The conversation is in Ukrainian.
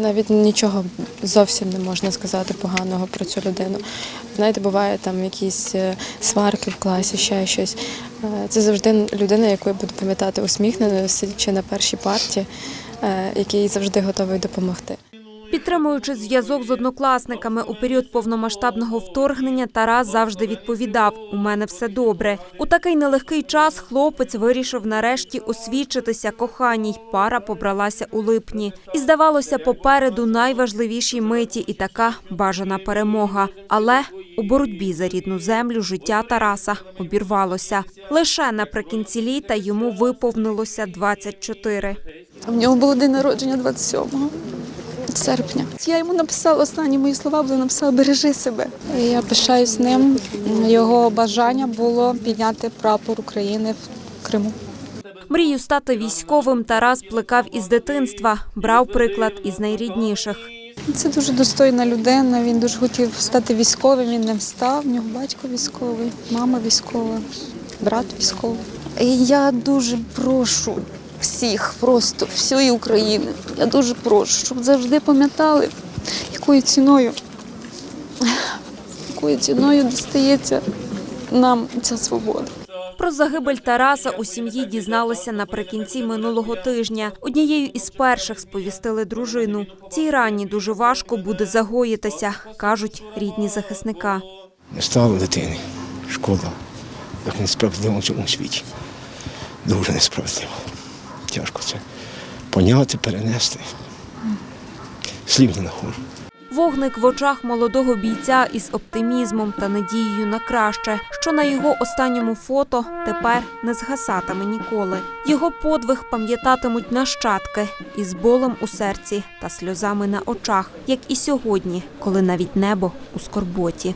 Навіть нічого зовсім не можна сказати поганого про цю людину. Знаєте, буває там якісь е, сварки в класі, ще щось. Е, Це завжди людина, яку я буду пам'ятати усміхненою, сидячи на першій парті, е, який завжди готовий допомогти. Підтримуючи зв'язок з однокласниками у період повномасштабного вторгнення, Тарас завжди відповідав: у мене все добре. У такий нелегкий час хлопець вирішив нарешті освідчитися коханій. Пара побралася у липні. І здавалося, попереду найважливіші миті і така бажана перемога. Але у боротьбі за рідну землю життя Тараса обірвалося. Лише наприкінці літа йому виповнилося 24. В нього було день народження 27 серпня. Я йому написала останні мої слова, були написала бережи себе. Я пишаюсь ним. Його бажання було підняти прапор України в Криму. Мрію стати військовим Тарас плекав із дитинства, брав приклад із найрідніших. Це дуже достойна людина. Він дуже хотів стати військовим. Він ним став. В нього батько військовий, мама військова, брат військовий. І я дуже прошу всіх, просто всієї України. Я дуже прошу, щоб завжди пам'ятали, якою ціною, якою ціною дістається нам ця свобода. Про загибель Тараса у сім'ї дізналися наприкінці минулого тижня. Однією із перших сповістили дружину. Цій рані дуже важко буде загоїтися, кажуть рідні захисника. Не стало дитини. Шкода. Як несправедливо в цьому світі. Дуже несправедливо. Тяжко це поняти, перенести. Слів не знаходжу. Вогник в очах молодого бійця із оптимізмом та надією на краще, що на його останньому фото тепер не згасатиме ніколи. Його подвиг пам'ятатимуть нащадки із болем у серці та сльозами на очах, як і сьогодні, коли навіть небо у скорботі.